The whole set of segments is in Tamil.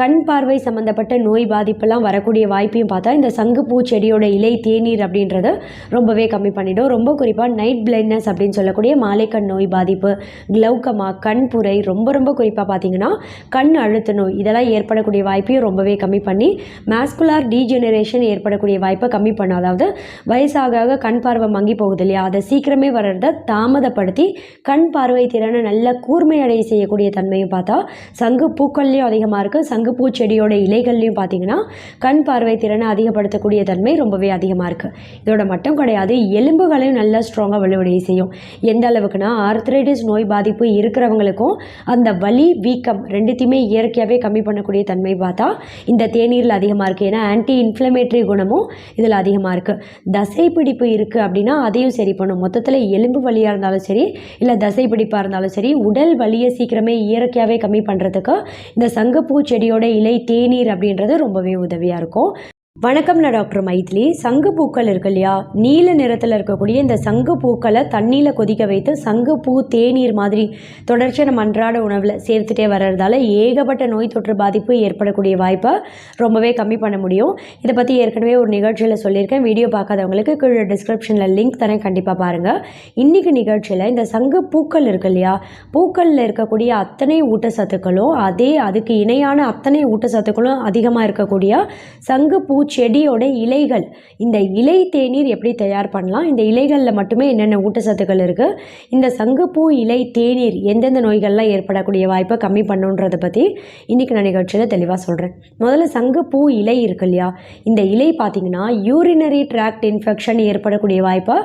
கண் பார்வை சம்மந்தப்பட்ட நோய் பாதிப்பெல்லாம் வரக்கூடிய வாய்ப்பையும் பார்த்தா இந்த சங்குப்பூ செடியோட இலை தேநீர் அப்படின்றத ரொம்பவே கம்மி பண்ணிடும். ரொம்ப குறிப்பாக நைட் பிளைண்ட்னஸ் அப்படின்னு சொல்லக்கூடிய மாலைக்கண் நோய் பாதிப்பு க்ளௌக்கமா கண் புரை ரொம்ப ரொம்ப குறிப்பாக பார்த்தீங்கன்னா கண் அழுத்த நோய் இதெல்லாம் ஏற்படக்கூடிய வாய்ப்பையும் ரொம்பவே கம்மி பண்ணி மேஸ்குலார் டீஜெனரேஷன் ஏற்படக்கூடிய வாய்ப்பை கம்மி பண்ணும். அதாவது வயசாக கண் பார்வை மங்கி போகுது இல்லையா? அதை சீக்கிரமே வர்றதை தாமதப்படுத்தி கண் பார்வை திறனை நல்ல கூர்மையடைய செய்யக்கூடிய தன்மையும் பார்த்தா சங்கு பூக்கள்லேயும் அதிகமாக இருக்குது சங்கு சங்குப்பூ செடியோட இலைகள்லையும் பார்த்தீங்கன்னா கண் பார்வை திறனை அதிகப்படுத்தக்கூடிய தன்மை ரொம்பவே அதிகமாக இருக்குது இதோட மட்டும் கிடையாது எலும்புகளையும் நல்லா ஸ்ட்ராங்காக வலுவடைய செய்யும். எந்த அளவுக்குன்னா ஆர்த்ரைட்டிஸ் நோய் பாதிப்பு இருக்கிறவங்களுக்கும் அந்த வலி வீக்கம் ரெண்டுத்தையுமே இயற்கையாகவே கம்மி பண்ணக்கூடிய தன்மை பார்த்தா இந்த தேநீரில் அதிகமாக இருக்குது ஏன்னா ஆன்டி இன்ஃப்ளமேட்டரி குணமும் இதில் அதிகமாக இருக்குது தசை பிடிப்பு இருக்குது அப்படின்னா அதையும் சரி பண்ணும். மொத்தத்தில் எலும்பு வலியாக இருந்தாலும் சரி இல்லை தசை பிடிப்பாக இருந்தாலும் சரி உடல் வலியை சீக்கிரமே இயற்கையாகவே கம்மி பண்ணுறதுக்கு இந்த சங்கப்பூ செடியோட இலை தேநீர் அப்படின்றது ரொம்பவே உதவியாக இருக்கும். வணக்கம் நான் டாக்டர் மைத்லி. சங்கு பூக்கள் இருக்கு இல்லையா? நீல நிறத்தில் இருக்கக்கூடிய இந்த சங்கு பூக்களை தண்ணியில் கொதிக்க வைத்து சங்கு பூ தேநீர் மாதிரி தொடர்ச்சியாக நம்ம அன்றாட உணவில் சேர்த்துட்டே வர்றதால ஏகப்பட்ட நோய் தொற்று பாதிப்பு ஏற்படக்கூடிய வாய்ப்பை ரொம்பவே கம்மி பண்ண முடியும். இதை பற்றி ஏற்கனவே ஒரு நிகழ்ச்சியில் சொல்லியிருக்கேன். வீடியோ பார்க்காதவங்களுக்கு கீழே டிஸ்கிரிப்ஷனில் லிங்க் தரேன். கண்டிப்பாக பாருங்கள் இன்றைக்கி நிகழ்ச்சியில் இந்த சங்கு பூக்கள் இருக்கு இல்லையா? பூக்களில் இருக்கக்கூடிய அத்தனை ஊட்டச்சத்துக்களும் அதே அதுக்கு இணையான அத்தனை ஊட்டச்சத்துக்களும் அதிகமாக இருக்கக்கூடிய சங்கு பூ செடியோட இலைகள். இந்த இலை தேநீர் எப்படி தயார் பண்ணலாம்? இந்த இலைகளில் மட்டுமே என்னென்ன ஊட்டச்சத்துக்கள் இருக்குது இந்த சங்குப்பூ இலை தேநீர் எந்தெந்த நோய்கள்லாம் ஏற்படக்கூடிய வாய்ப்பை கம்மி பண்ணுன்றதை பற்றி இன்றைக்கி நான் நிகழ்ச்சியில் தெளிவாக சொல்கிறேன் முதல்ல சங்குப்பூ இலை இருக்கு இல்லையா? இந்த இலை பார்த்திங்கன்னா யூரினரி ட்ராக்ட் இன்ஃபெக்ஷன் ஏற்படக்கூடிய வாய்ப்பை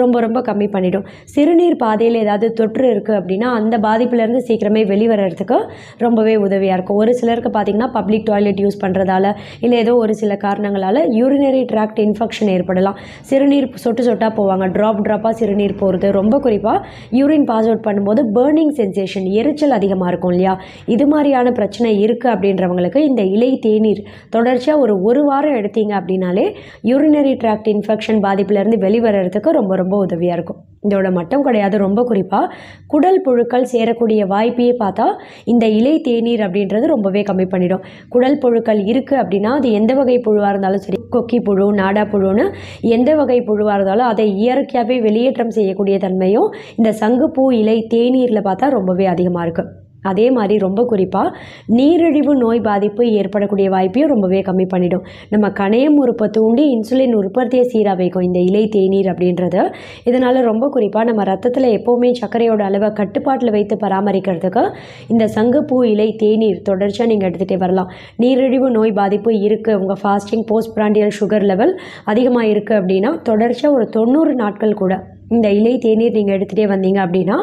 ரொம்ப ரொம்ப கம்மி பண்ணிடும். சிறுநீர் பாதையில் ஏதாவது தொற்று இருக்குது அப்படின்னா அந்த பாதிப்புலேருந்து சீக்கிரமே வெளிவரத்துக்கு ரொம்பவே உதவியாக இருக்கும். ஒரு சிலருக்கு பார்த்திங்கன்னா பப்ளிக் டாய்லெட் யூஸ் பண்ணுறதால இல்லை ஏதோ ஒரு சில காரணங்களால் யூரினரி ட்ராக்ட் இன்ஃபெக்ஷன் ஏற்படலாம். சிறுநீர் சொட்டு சொட்டாக போவாங்க. ட்ராப் ட்ராப்பாக சிறுநீர் போகிறது ரொம்ப குறிப்பாக யூரின் பாஸ் அவுட் பண்ணும்போது பேர்னிங் சென்சேஷன் எரிச்சல் அதிகமாக இருக்கும் இல்லையா? இது மாதிரியான பிரச்சனை இருக்குது அப்படின்றவங்களுக்கு இந்த இலை தேநீர் தொடர்ச்சியாக ஒரு ஒரு வாரம் எடுத்தீங்க அப்படின்னாலே யூரினரி ட்ராக்ட் இன்ஃபெக்ஷன் பாதிப்புலேருந்து வெளிவரத்துக்கு ரொம்ப ரொம்ப உதவியாக இருக்கும். இதோட மட்டும் கிடையாது ரொம்ப குறிப்பாக குடல் புழுக்கள் சேரக்கூடிய வாய்ப்பையே பார்த்தா இந்த இலை தேநீர் அப்படின்றது ரொம்பவே கம்மி பண்ணிடும். குடல் புழுக்கள் இருக்குது அப்படின்னா அது எந்த வகை புழுவாக இருந்தாலும் சரி கொக்கி புழு நாடா புழுன்னு எந்த வகை புழுவாக இருந்தாலும் அதை இயற்கையாகவே வெளியேற்றம் செய்யக்கூடிய தன்மையும் இந்த சங்குப்பூ இலை தேநீரில் பார்த்தா ரொம்பவே அதிகமாக இருக்குது அதே மாதிரி ரொம்ப குறிப்பாக நீரிழிவு நோய் பாதிப்பு ஏற்படக்கூடிய வாய்ப்பையும் ரொம்பவே கம்மி பண்ணிடும். நம்ம கணையம் உறுப்பை தூண்டி இன்சுலின் உற்பத்தியை சீராக வைக்கும் இந்த இலை தேநீர் அப்படின்றது. இதனால் ரொம்ப குறிப்பாக நம்ம ரத்தத்தில் எப்போவுமே சர்க்கரையோட அளவை கட்டுப்பாட்டில் வைத்து பராமரிக்கிறதுக்கு இந்த சங்குப்பூ இலை தேநீர் தொடர்ச்சியாக நீங்கள் எடுத்துகிட்டே வரலாம். நீரிழிவு நோய் பாதிப்பு இருக்குது உங்கள் fasting post prandial sugar level அதிகமாக இருக்குது அப்படின்னா தொடர்ச்சியாக ஒரு தொண்ணூறு நாட்கள் கூட இந்த இலை தேநீர் நீங்கள் எடுத்துகிட்டே வந்தீங்க அப்படின்னா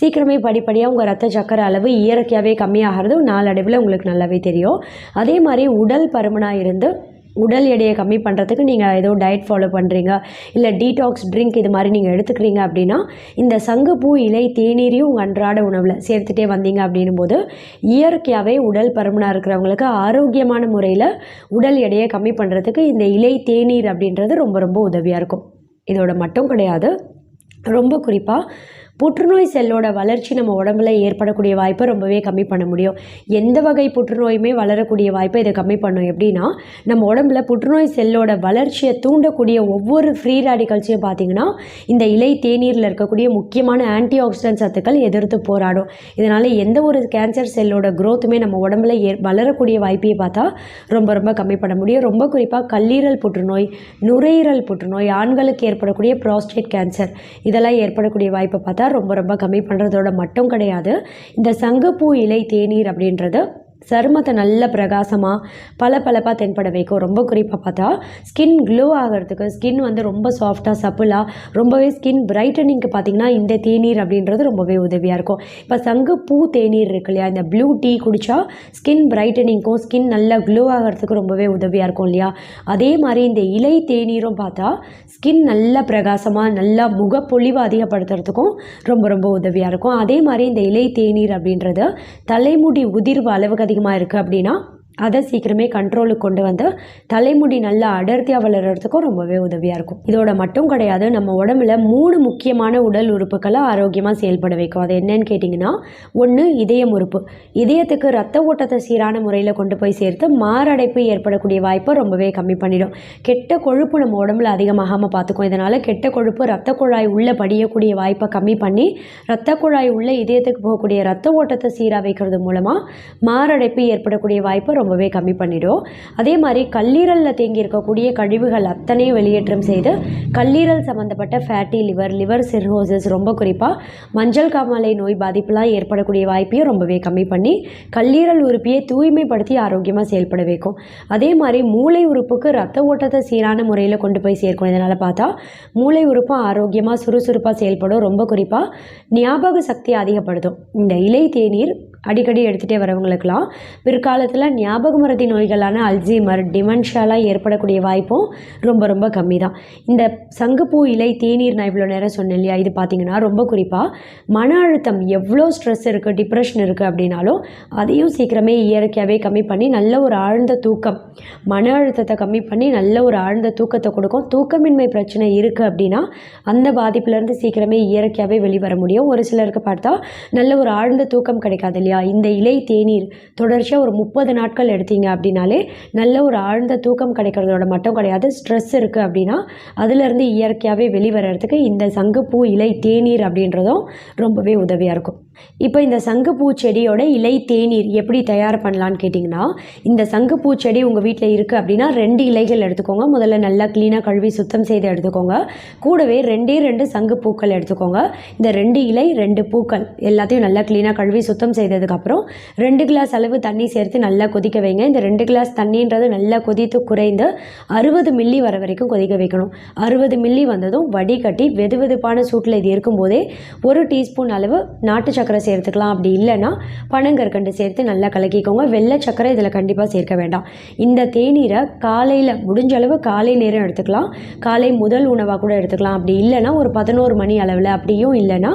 சீக்கிரமே படிப்படியாக உங்கள் ரத்த சக்கரை அளவு இயற்கையாகவே கம்மியாகிறது நாளடைவில் உங்களுக்கு நல்லாவே தெரியும். அதே மாதிரி உடல் பருமனாக இருந்து உடல் எடையை கம்மி பண்ணுறதுக்கு நீங்கள் ஏதோ டயட் ஃபாலோ பண்ணுறீங்க இல்லை டீடாக்ஸ் ட்ரிங்க் இது மாதிரி நீங்கள் எடுத்துக்கிறீங்க அப்படின்னா இந்த சங்குப்பூ இலை தேநீரையும் உங்கள் அன்றாட உணவில் சேர்த்துட்டே வந்தீங்க அப்படின்னும் போது இயற்கையாகவே உடல் பருமனாக இருக்கிறவங்களுக்கு ஆரோக்கியமான முறையில் உடல் எடையை கம்மி பண்ணுறதுக்கு இந்த இலை தேநீர் அப்படின்றது ரொம்ப ரொம்ப உதவியாக இருக்கும். இதோட மட்டும் கிடையாது ரொம்ப குறிப்பாக புற்றுநோய் செல்லோட வளர்ச்சி நம்ம உடம்புல ஏற்படக்கூடிய வாய்ப்பை ரொம்பவே கம்மி பண்ண முடியும். எந்த வகை புற்றுநோயுமே வளரக்கூடிய வாய்ப்பை இதை கம்மி பண்ணும். எப்படின்னா நம்ம உடம்புல புற்றுநோய் செல்லோட வளர்ச்சியை தூண்டக்கூடிய ஒவ்வொரு ஃப்ரீ ரேடிகல்ஸையும் பார்த்தீங்கன்னா இந்த இலை தேநீரில் இருக்கக்கூடிய முக்கியமான ஆன்டி ஆக்சிடென்ட் சத்துக்கள் எதிர்த்து போராடும். இதனால் எந்த ஒரு கேன்சர் செல்லோட க்ரோத்துமே நம்ம உடம்புல ஏ வளரக்கூடிய வாய்ப்பையை பார்த்தா ரொம்ப ரொம்ப கம்மி பண்ண முடியும். ரொம்ப குறிப்பாக கல்லீரல் புற்றுநோய் நுரையீரல் புற்றுநோய் ஆண்களுக்கு ஏற்படக்கூடிய ப்ராஸ்டேட் கேன்சர் இதெல்லாம் ஏற்படக்கூடிய வாய்ப்பை பார்த்தா ரொம்ப ரொம்ப கம்மி பண்ணுறதோட மட்டும் கிடையாது. இந்த சங்கப்பூ இலை தேநீர் அப்படின்றது சருமத்தை நல்ல பிரகாசமாக பளபளப்பாக தென்பட வைக்கும். ரொம்ப குறிப்பாக பார்த்தா ஸ்கின் க்ளோ ஆகிறதுக்கு ஸ்கின் வந்து ரொம்ப சாஃப்டாக சப்புலாக ரொம்பவே ஸ்கின் பிரைட்டனிங்க்கு பார்த்தீங்கன்னா இந்த தேநீர் அப்படின்றது ரொம்பவே உதவியாக இருக்கும். இப்போ சங்கு பூ தேநீர் இருக்கு இல்லையா இந்த ப்ளூ டீ குடித்தா ஸ்கின் பிரைட்டனிங்க்கும் ஸ்கின் நல்லா க்ளோ ஆகிறதுக்கு ரொம்பவே உதவியாக இருக்கும் இல்லையா? அதே மாதிரி இந்த இலை தேநீரும் பார்த்தா ஸ்கின் நல்லா பிரகாசமாக நல்லா முகப்பொழிவு அதிகப்படுத்துறதுக்கும் ரொம்ப ரொம்ப உதவியாக இருக்கும். அதே மாதிரி இந்த இலை தேநீர் அப்படின்றது தலைமுடி உதிர்வு அளவுக்கு அதிகமாக இருக்குது அப்படின்னா அதை சீக்கிரமே கண்ட்ரோலுக்கு கொண்டு வந்து தலைமுடி நல்லா அடர்த்தியாக வளர்கிறதுக்கும் ரொம்பவே உதவியாக இருக்கும். இதோட மட்டும் கிடையாது நம்ம உடம்புல மூணு முக்கியமான உடல் உறுப்புகளை ஆரோக்கியமாக செயல்பட வைக்கும். அது என்னன்னு கேட்டிங்கன்னா ஒன்று இதயம் உறுப்பு. இதயத்துக்கு ரத்த ஓட்டத்தை சீரான முறையில் கொண்டு போய் சேர்த்து மாரடைப்பு ஏற்படக்கூடிய வாய்ப்பை ரொம்பவே கம்மி பண்ணிடும். கெட்ட கொழுப்பு நம்ம உடம்புல அதிகமாகாமல் பார்த்துக்கும். இதனால் கெட்ட கொழுப்பு ரத்த குழாய் உள்ளே படியக்கூடிய வாய்ப்பை கம்மி பண்ணி ரத்த குழாய் உள்ள இதயத்துக்கு போகக்கூடிய ரத்த ஓட்டத்தை சீராக வைக்கிறது மூலமாக மாரடைப்பு ஏற்படக்கூடிய வாய்ப்பை ரொம்பவே கம்மி பண்ணிடும். அதே மாதிரி கல்லீரலில் தேங்கி இருக்கக்கூடிய கழிவுகள் அத்தனையும் வெளியேற்றம் செய்து கல்லீரல் சம்மந்தப்பட்ட ஃபேட்டி லிவர் லிவர் சிர்ஹோசஸ் ரொம்ப குறிப்பாக மஞ்சள் காமாலை நோய் பாதிப்புலாம் ஏற்படக்கூடிய வாய்ப்பையும் ரொம்பவே கம்மி பண்ணி கல்லீரல் உறுப்பியை தூய்மைப்படுத்தி ஆரோக்கியமாக செயல்பட வைக்கும். அதே மாதிரி மூளை உறுப்புக்கு ரத்த ஓட்டத்தை சீரான முறையில் கொண்டு போய் சேர்க்கும். இதனால் பார்த்தா மூளை உறுப்பும் ஆரோக்கியமாக சுறுசுறுப்பாக செயல்படும். ரொம்ப குறிப்பாக ஞாபக சக்தி அதிகப்படுத்தும். இந்த இலை தேநீர் அடிக்கடி எடுத்துகிட்டே வரவங்களுக்கெல்லாம் பிற்காலத்தில் ஞாபக மரத்தி நோய்களான அல்சீமர் டிமென்ஷியாலாம் ஏற்படக்கூடிய வாய்ப்பும் ரொம்ப ரொம்ப கம்மி தான் இந்த சங்குப்பூ இலை தேநீர் நான் இவ்வளோ நேரம் சொன்னேன் இல்லையா? இது பார்த்திங்கன்னா ரொம்ப குறிப்பாக மன அழுத்தம் எவ்வளோ ஸ்ட்ரெஸ் இருக்குது டிப்ரெஷன் இருக்குது அப்படின்னாலும் அதையும் சீக்கிரமே இயற்கையாகவே கம்மி பண்ணி நல்ல ஒரு ஆழ்ந்த தூக்கம். மன அழுத்தத்தை கம்மி பண்ணி நல்ல ஒரு ஆழ்ந்த தூக்கத்தை கொடுக்கும். தூக்கமின்மை பிரச்சனை இருக்குது அப்படின்னா அந்த பாதிப்புலேருந்து சீக்கிரமே இயற்கையாகவே வெளிவர முடியும். ஒரு சிலருக்கு பார்த்தா நல்ல ஒரு ஆழ்ந்த தூக்கம் கிடைக்காது இல்லையா? இந்த இலை தேநீர் தொடர்ச்சியாக ஒரு முப்பது நாட்கள் எடுத்தீங்க அப்படின்னாலே நல்ல ஒரு ஆழ்ந்த தூக்கம் கிடைக்கிறதோட மட்டும் கிடையாது. ஸ்ட்ரெஸ் இருக்குது அப்படின்னா அதுலேருந்து இயற்கையாகவே வெளிவரத்துக்கு இந்த சங்குப்பூ இலை தேநீர் அப்படின்றதும் ரொம்பவே உதவியாக இருக்கும். இப்போ இந்த சங்குப்பூ செடியோட இலை தேநீர் எப்படி தயார் பண்ணலான்னு கேட்டிங்கன்னா இந்த சங்குப்பூ செடி உங்கள் வீட்டில் இருக்குது அப்படின்னா ரெண்டு இலைகள் எடுத்துக்கோங்க. முதல்ல நல்லா க்ளீனாக கழுவி சுத்தம் செய்து எடுத்துக்கோங்க. கூடவே ரெண்டே ரெண்டு சங்கு பூக்கள் எடுத்துக்கோங்க. இந்த ரெண்டு இலை ரெண்டு பூக்கள் எல்லாத்தையும் நல்லா க்ளீனாக கழுவி சுத்தம் செய்ததுக்கப்புறம் ரெண்டு கிளாஸ் அளவு தண்ணி சேர்த்து நல்லா கொதிக்க வைங்க. இந்த ரெண்டு கிளாஸ் தண்ணின்றது நல்லா கொதித்து குறைந்து அறுபது மில்லி வர வரைக்கும் கொதிக்க வைக்கணும். அறுபது மில்லி வந்ததும் வடிகட்டி வெது வெதுப்பான சூட்டில் இது இருக்கும்போதே ஒரு டீஸ்பூன் அளவு நாட்டு சக்கரை சேர்த்துக்கலாம். அப்படி இல்லைன்னா பனங்கற்கண்டு சேர்த்து நல்லா கலக்கிக்கோங்க. வெள்ளை சக்கரை இதில் கண்டிப்பாக சேர்க்க வேண்டாம். இந்த தேநீரை காலையில் முடிஞ்ச அளவு காலை நேரம் எடுத்துக்கலாம். காலை முதல் உணவாக கூட எடுத்துக்கலாம். அப்படி இல்லைன்னா ஒரு பதினோரு மணி அளவில் அப்படியும் இல்லைன்னா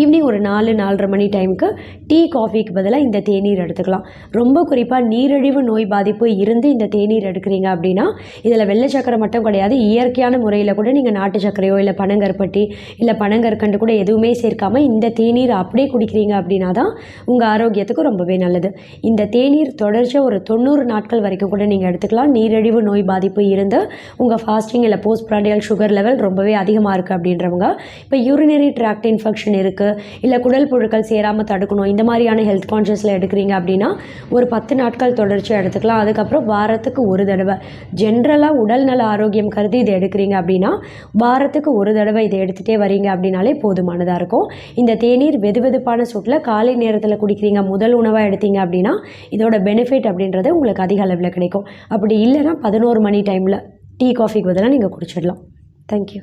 ஈவினிங் ஒரு நாலு நாலரை மணி டைமுக்கு டீ காஃபிக்கு பதிலாக இந்த தேநீர் எடுத்துக்கலாம். ரொம்ப குறிப்பாக நீரிழிவு நோய் பாதிப்பு இருந்து இந்த தேநீர் எடுக்கிறீங்க அப்படின்னா இதில் வெள்ளை சக்கரை மட்டும் கிடையாது. இயற்கையான முறையில் கூட நீங்கள் நாட்டு சர்க்கரையோ இல்லை பனங்கற்பட்டி இல்லை பனங்கற்கண்டு கூட எதுவுமே சேர்க்காம இந்த தேநீர் அப்படியே குடிக்கிறீங்க அப்படின்னா தான் உங்கள் ஆரோக்கியத்துக்கு ரொம்பவே நல்லது. இந்த தேநீர் தொடர்ச்சியாக ஒரு தொண்ணூறு நாட்கள் வரைக்கும் கூட நீங்கள் எடுத்துக்கலாம். நீரிழிவு நோய் பாதிப்பு இருந்து உங்கள் ஃபாஸ்டிங் இல்லை போஸ்ட் ப்ராண்டியல் சுகர் லெவல் ரொம்பவே அதிகமாக இருக்குது அப்படின்றவங்க இப்போ யூரினரி ட்ராக்ட் இன்ஃபெக்ஷன் இருக்குது இல்லை குடல் புழுக்கள் சேராமல் தடுக்கணும் இந்த மாதிரியான ஹெல்த் கான்ஷியஸில் எடுக்கிறீங்க அப்படின்னா ஒரு பத்து நாட்கள் தொடர்ச்சியாக எடுத்துக்கலாம். அதுக்கப்புறம் வாரத்துக்கு ஒரு தடவை. ஜென்ரலாக உடல் நல ஆரோக்கியம் கருதி இதை எடுக்கிறீங்க அப்படின்னா வாரத்துக்கு ஒரு தடவை இதை எடுத்துகிட்டே வரீங்க அப்படின்னாலே போதுமானதாக இருக்கும். இந்த தேநீர் வெது வெதுப்பான சூட்டில் காலை நேரத்தில் குடிக்கிறீங்க முதல் உணவாக எடுத்தீங்க அப்படின்னா இதோட பெனிஃபிட் அப்படின்றது உங்களுக்கு அதிக அளவில் கிடைக்கும். அப்படி இல்லைன்னா பதினோரு மணி டைமில் டீ காஃபிக்கு பதிலாக நீங்கள் குடிச்சிடலாம். தேங்க்யூ